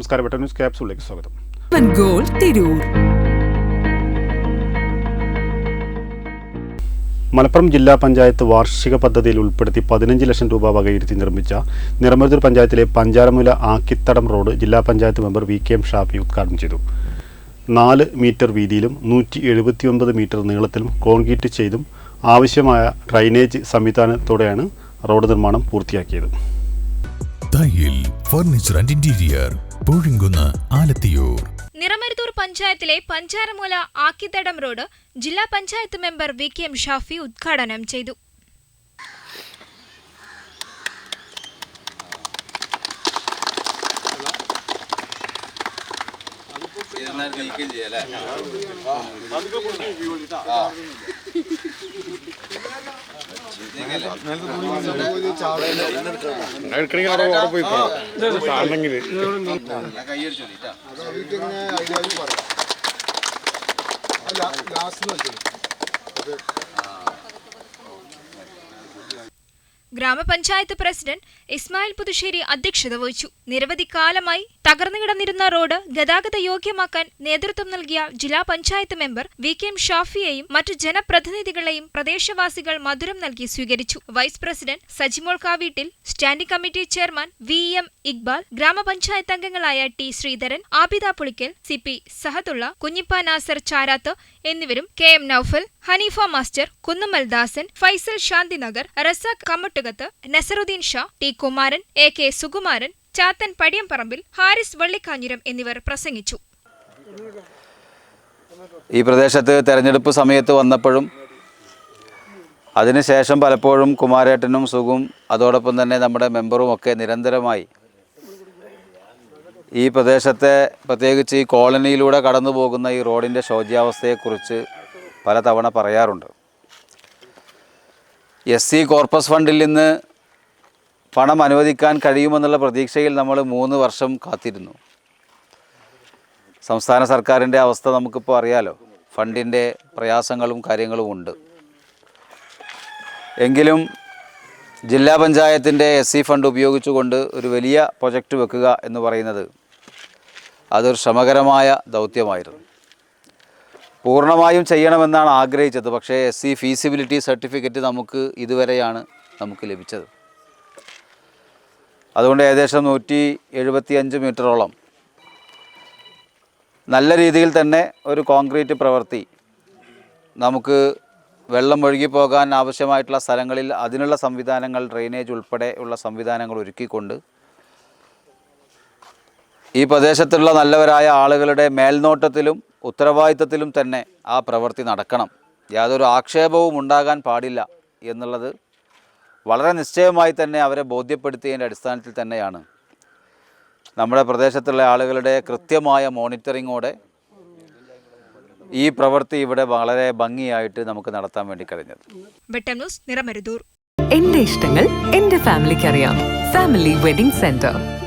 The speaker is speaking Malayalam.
നമസ്കാരം. വെട്ട ന്യൂസ് ക്യാപ്സൂളിലേക്ക് സ്വാഗതം ഗോൾ തിരൂർ മലപ്പുറം ജില്ലാ പഞ്ചായത്ത് വാർഷിക പദ്ധതിയിൽ ഉൾപ്പെടുത്തി പതിനഞ്ച് ലക്ഷം രൂപ വകയിരുത്തി നിർമ്മിച്ച നിറമരുതൂർ പഞ്ചായത്തിലെ പഞ്ചാരമുല ആക്കിത്തടം റോഡ് ജില്ലാ panchayat member V K M Shafi ഉദ്ഘാടനം ചെയ്തു. നാല് മീറ്റർ വീതിയിലും നൂറ്റി എഴുപത്തിയൊൻപത് മീറ്റർ നീളത്തിലും കോൺക്രീറ്റ് ചെയ്തും ആവശ്യമായ ഡ്രൈനേജ് സംവിധാനത്തോടെയാണ് റോഡ് നിർമ്മാണം പൂർത്തിയാക്കിയത്. Furniture and interior Poozhinkunnu Alathiyur. Niramaruthur പഞ്ചായത്തിലെ പഞ്ചാരമൂല ആക്കിത്തടം റോഡ് ജില്ലാ panchayat member V K M Shafi ഉദ്ഘാടനം ചെയ്തു. എടുക്കണമെങ്കിൽ അവിടെ അവിടെ പോയി കാണണമെങ്കിൽ ലാസ്റ്റ് ഗ്രാമപഞ്ചായത്ത് പ്രസിഡന്റ് ഇസ്മായിൽ പുതുശ്ശേരി അധ്യക്ഷത വഹിച്ചു. നിരവധി കാലമായി തകർന്നു കിടന്നിരുന്ന റോഡ് ഗതാഗത യോഗ്യമാക്കാൻ നേതൃത്വം നൽകിയ ജില്ലാ panchayat member V K M ഷാഫിയെയും മറ്റു ജനപ്രതിനിധികളെയും പ്രദേശവാസികൾ മധുരം നൽകി സ്വീകരിച്ചു. Vice president Sajimol Kaveettil standing committee chairman V M Iqbal ഗ്രാമപഞ്ചായത്ത് അംഗങ്ങളായ T Sreedharan Abida Pulikkal C P Sahadulla Kunhippa Nasar Charath എന്നിവരും K M Noufal Haneefa master Kunnammal Dasan Faisal Shanthinagar Razak Kammattukath Nasaruddin Sha T Kumaran A K Sukumaran Chathan Padiyamparambil Haris Vallikkanjiram എന്നിവർ പ്രസംഗിച്ചു. ഈ പ്രദേശത്ത് തെരഞ്ഞെടുപ്പ് സമയത്ത് വന്നപ്പോഴും അതിനുശേഷം പലപ്പോഴും കുമാരേട്ടനും സുഖും അതോടൊപ്പം തന്നെ നമ്മുടെ മെമ്പറും ഒക്കെ നിരന്തരമായി ഈ പ്രദേശത്തെ പ്രത്യേകിച്ച് ഈ കോളനിയിലൂടെ കടന്നു പോകുന്ന ഈ റോഡിന്റെ ശോച്യാവസ്ഥയെക്കുറിച്ച് പലതവണ പറയാറുണ്ട്. എസ് സി കോർപ്പസ് ഫണ്ടിൽ നിന്ന് പണം അനുവദിക്കാൻ കഴിയുമെന്നുള്ള പ്രതീക്ഷയിൽ നമ്മൾ മൂന്ന് വർഷം കാത്തിരുന്നു. സംസ്ഥാന സർക്കാരിന്റെ അവസ്ഥ നമുക്കിപ്പോൾ അറിയാലോ. ഫണ്ടിന്റെ പ്രയാസങ്ങളും കാര്യങ്ങളും ഉണ്ട്. എങ്കിലും ജില്ലാ പഞ്ചായത്തിന്റെ എസ് സി ഫണ്ട് ഉപയോഗിച്ചുകൊണ്ട് ഒരു വലിയ പ്രൊജക്റ്റ് വെക്കുക എന്ന് പറയുന്നത് അതൊരു ശ്രമകരമായ ദൗത്യമായിരുന്നു. പൂർണമായും ചെയ്യണമെന്നാണ് ആഗ്രഹിച്ചത്. പക്ഷേ എസ് സി ഫീസിബിലിറ്റി സർട്ടിഫിക്കറ്റ് നമുക്ക് ഇതുവരെയാണ് നമുക്ക് ലഭിച്ചത്. അതുകൊണ്ട് ഏകദേശം നൂറ്റി എഴുപത്തി അഞ്ച് മീറ്ററോളം നല്ല രീതിയിൽ തന്നെ ഒരു കോൺക്രീറ്റ് പ്രവൃത്തി നമുക്ക് വെള്ളം ഒഴുകി പോകാൻ ആവശ്യമായിട്ടുള്ള സ്ഥലങ്ങളിൽ അതിനുള്ള സംവിധാനങ്ങൾ ഡ്രെയിനേജ് ഉൾപ്പെടെ ഉള്ള സംവിധാനങ്ങൾ ഒരുക്കിക്കൊണ്ട് ഈ പ്രദേശത്തുള്ള നല്ലവരായ ആളുകളുടെ മേൽനോട്ടത്തിലും ഉത്തരവാദിത്തത്തിലും തന്നെ ആ പ്രവൃത്തി നടക്കണം. യാതൊരു ആക്ഷേപവും ഉണ്ടാകാൻ പാടില്ല എന്നുള്ളത് വളരെ നിശ്ചയമായി തന്നെ അവരെ ബോധ്യപ്പെടുത്തിയതിന്റെ അടിസ്ഥാനത്തിൽ തന്നെയാണ്. നമ്മുടെ പ്രദേശത്തുള്ള ആളുകളുടെ കൃത്യമായ മോണിറ്ററിങ്ങോടെ ഈ പ്രവൃത്തി ഇവിടെ വളരെ ഭംഗിയായിട്ട് നമുക്ക് നടത്താൻ വേണ്ടി കഴിഞ്ഞത്. നിറമരുതൂർ. എന്റെ ഇഷ്ടങ്ങൾ എന്റെ ഫാമിലിക്ക് അറിയാം ഫാമിലി വെഡിംഗ് സെന്റർ.